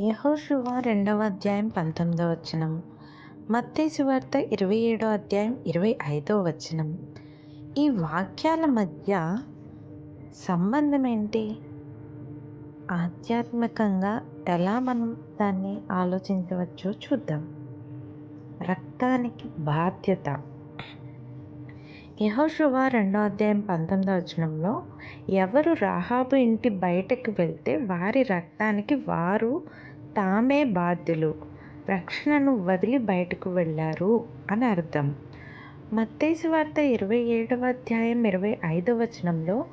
యెహోషువ రెండవ అధ్యాయం పంతొమ్మిదవ వచనం. మత్తయి వార్త ఇరవై ఏడో అధ్యాయం ఇరవై ఐదో వచనం. ఈ వాక్యాల మధ్య సంబంధం ఏంటి? ఆధ్యాత్మికంగా ఎలా మనం దాన్ని ఆలోచించవచ్చో చూద్దాం. రక్తానికి బాధ్యత. యెహోషువ రెండో అధ్యాయం పంతొమ్మిదో వచనంలో ఎవరు రాహాబు ఇంటి బయటకు వెళ్తే వారి రక్తానికి వారు తామే బాధ్యులు. రక్షణను వదిలి బయటకు వెళ్ళారు అని అర్థం. మత్తేసు వార్త ఇరవై ఏడవ అధ్యాయం ఇరవై ఐదవ వచనంలో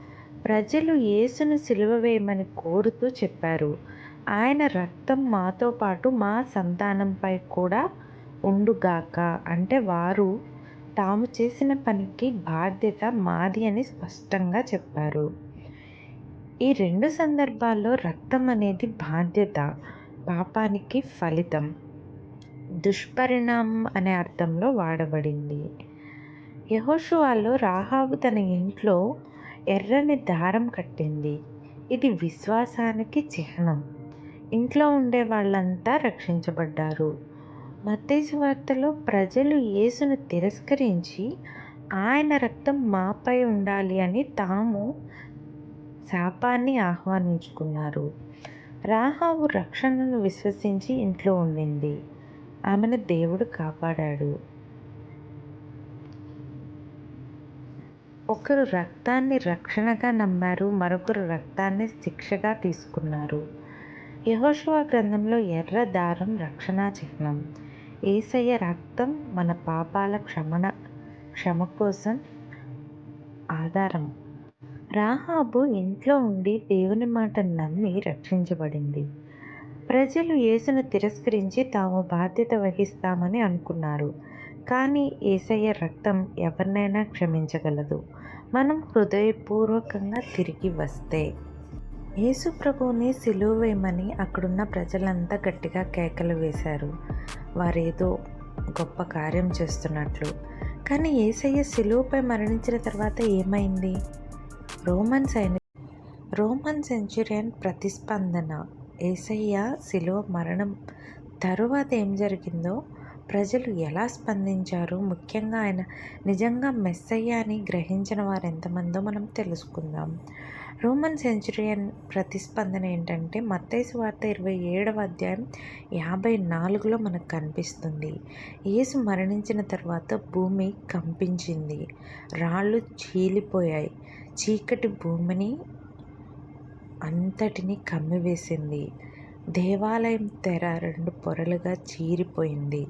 ప్రజలు యేసును సిలువ వేయమని కోరుతూ చెప్పారు. ఆయన రక్తం మాతో పాటు మా సంతానంపై కూడా ఉండుగాక. అంటే వారు తాము చేసిన పనికి బాధ్యత మాది అని స్పష్టంగా చెప్పారు. ఈ రెండు సందర్భాల్లో రక్తం అనేది బాధ్యత. పాపానికి ఫలితం. దుష్పరిణామం అనే అర్థంలో వాడబడింది. యహోషువాలో రాహాబు తన ఇంట్లో ఎర్రని దారం కట్టింది. ఇది విశ్వాసానికి చిహ్నం. ఇంట్లో ఉండే వాళ్ళంతా రక్షించబడ్డారు. మత్తేసు వార్తలో ప్రజలు యేసును తిరస్కరించి ఆయన రక్తం మాపై ఉండాలి అని తాము శాపాన్ని ఆహ్వానించుకున్నారు. రాహాబు రక్షణను విశ్వసించి ఇంట్లో ఉండింది. ఆమెను దేవుడు కాపాడాడు. ఒకరు రక్తాన్ని రక్షణగా నమ్మారు మరొకరు రక్తాన్ని శిక్షగా తీసుకున్నారు. యహోశివ గ్రంథంలో ఎర్ర దారం రక్షణ చిహ్నం. ఏసయ్య రక్తం మన పాపాల క్షమణ క్షమ కోసం ఆధారం. రాహాబు ఇంట్లో ఉండి దేవుని మాట నమ్మి రక్షించబడింది. ప్రజలు యేసును తిరస్కరించి తాము బాధ్యత వహిస్తామని అనుకున్నారు. కానీ ఏసయ్య రక్తం ఎవరినైనా క్షమించగలదు. మనం హృదయపూర్వకంగా తిరిగి వస్తే. యేసు ప్రభువుని సిలువేయమని అక్కడున్న ప్రజలంతా గట్టిగా కేకలు వేశారు. వారేదో గొప్ప కార్యం చేస్తున్నట్లు. కానీ ఏసయ్య సిలువపై మరణించిన తర్వాత ఏమైంది? రోమన్ సైని రోమన్ సెంచురియన్ ప్రతిస్పందన ఏసయ్య శిలువ మరణం. తరువాత ఏం జరిగిందో ప్రజలు ఎలా స్పందించారు? ముఖ్యంగా ఆయన నిజంగా మెస్సయ్య అని గ్రహించిన వారు ఎంతమందో మనం తెలుసుకుందాం. రోమన్ సెంచురియన్ ప్రతిస్పందన ఏంటంటే మత్తైసు వార్త ఇరవై ఏడవ అధ్యాయం యాభై నాలుగులో మనకు కనిపిస్తుంది. యేసు మరణించిన తర్వాత భూమి కంపించింది. రాళ్ళు చీలిపోయాయి. చీకటి భూమిని అంతటిని కమ్మివేసింది. దేవాలయం తెర రెండు పొరలుగా చీరిపోయింది.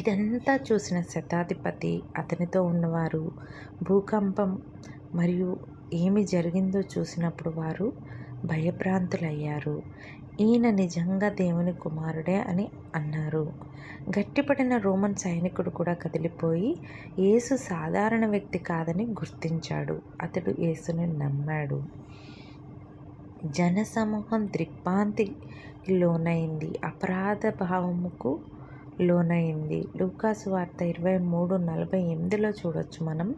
ఇదంతా చూసిన శతాధిపతి అతనితో ఉన్నవారు భూకంపం మరియు ఏమి జరిగిందో చూసినప్పుడు వారు భయభ్రాంతులయ్యారు. ఈయన నిజంగా దేవుని కుమారుడే అని అన్నారు. గట్టిపడిన రోమన్ సైనికుడు కూడా కదిలిపోయి యేసు సాధారణ వ్యక్తి కాదని గుర్తించాడు. అతడు యేసుని నమ్మాడు. జనసమూహం దిగ్భ్రాంతి లోనైంది. అపరాధ భావముకు లోనైంది. లూకాసు వార్త ఇరవై మూడు నలభై ఎనిమిదిలో చూడొచ్చు మనం.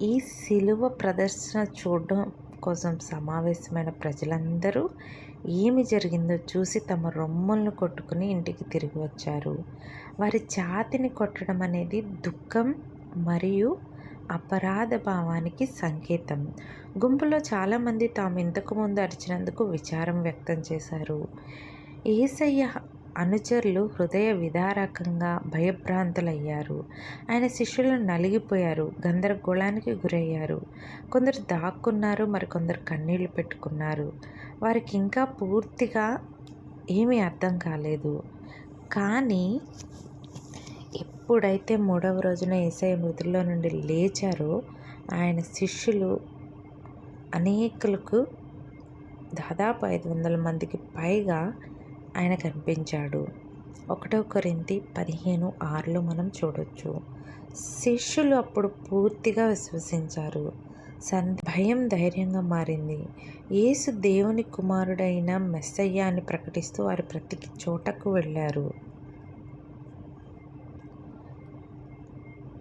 ఈ సిలువ ప్రదర్శన చూడడం కోసం సమావేశమైన ప్రజలందరూ ఏమి జరిగిందో చూసి తమ రొమ్ములను కొట్టుకుని ఇంటికి తిరిగి వచ్చారు. వారి ఛాతిని కొట్టడం అనేది దుఃఖం మరియు అపరాధ భావానికి సంకేతం. గుంపులో చాలామంది తాము ఇంతకుముందు అరిచినందుకు విచారం వ్యక్తం చేశారు. ఏసయ్య అనుచరులు హృదయ విదారకంగా భయభ్రాంతులయ్యారు. ఆయన శిష్యులు నలిగిపోయారు గందరగోళానికి గురయ్యారు. కొందరు దాక్కున్నారు మరికొందరు కన్నీళ్ళు పెట్టుకున్నారు. వారికి ఇంకా పూర్తిగా ఏమీ అర్థం కాలేదు. కానీ ఎప్పుడైతే మూడవ రోజున ఏసఐ మృతుల్లో నుండి లేచారో ఆయన శిష్యులు అనేకులకు దాదాపు ఐదు వందల మందికి పైగా ఆయన కనిపించాడు. ఒకటో కొరింతి పదిహేను ఆరులో మనం చూడొచ్చు. శిష్యులు అప్పుడు పూర్తిగా విశ్వసించారు. సన్ భయం ధైర్యంగా మారింది. యేసు దేవుని కుమారుడైన మెస్సయ్య అని ప్రకటిస్తూ వారి ప్రతి చోటకు వెళ్ళారు.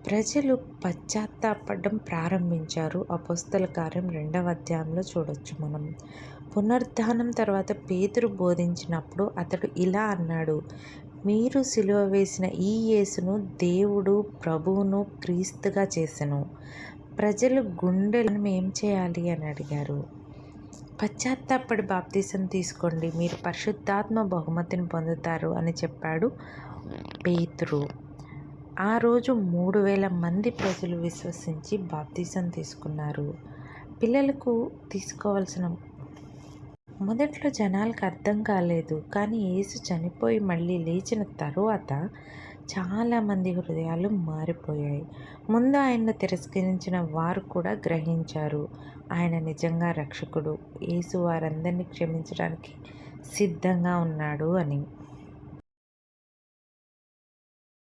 ప్రజలు పశ్చాత్తాపడడం ప్రారంభించారు. అపోస్తల కార్యం రెండవ అధ్యాయంలో చూడొచ్చు మనం. పునరుద్ధానం తర్వాత పేతురు బోధించినప్పుడు అతడు ఇలా అన్నాడు మీరు సిలువ వేసిన ఈ యేసును దేవుడు ప్రభువును క్రీస్తుగా చేసెను. ప్రజలు గుండెలను ఏం చేయాలి అని అడిగారు. పశ్చాత్తాపడి బాప్తీసం తీసుకోండి. మీరు పరిశుద్ధాత్మ బహుమతిని పొందుతారు అని చెప్పాడు పేతురు. ఆ రోజు మూడు వేల మంది ప్రజలు విశ్వసించి బాప్తీసం తీసుకున్నారు. పిల్లలకు తీసుకోవాల్సిన మొదట్లో జనాలకు అర్థం కాలేదు. కానీ యేసు చనిపోయి మళ్ళీ లేచిన తరువాత చాలామంది హృదయాలు మారిపోయాయి. ముందు ఆయన్ను తిరస్కరించిన వారు కూడా గ్రహించారు. ఆయన నిజంగా రక్షకుడు. యేసు వారందరినీ క్షమించడానికి సిద్ధంగా ఉన్నాడు అని.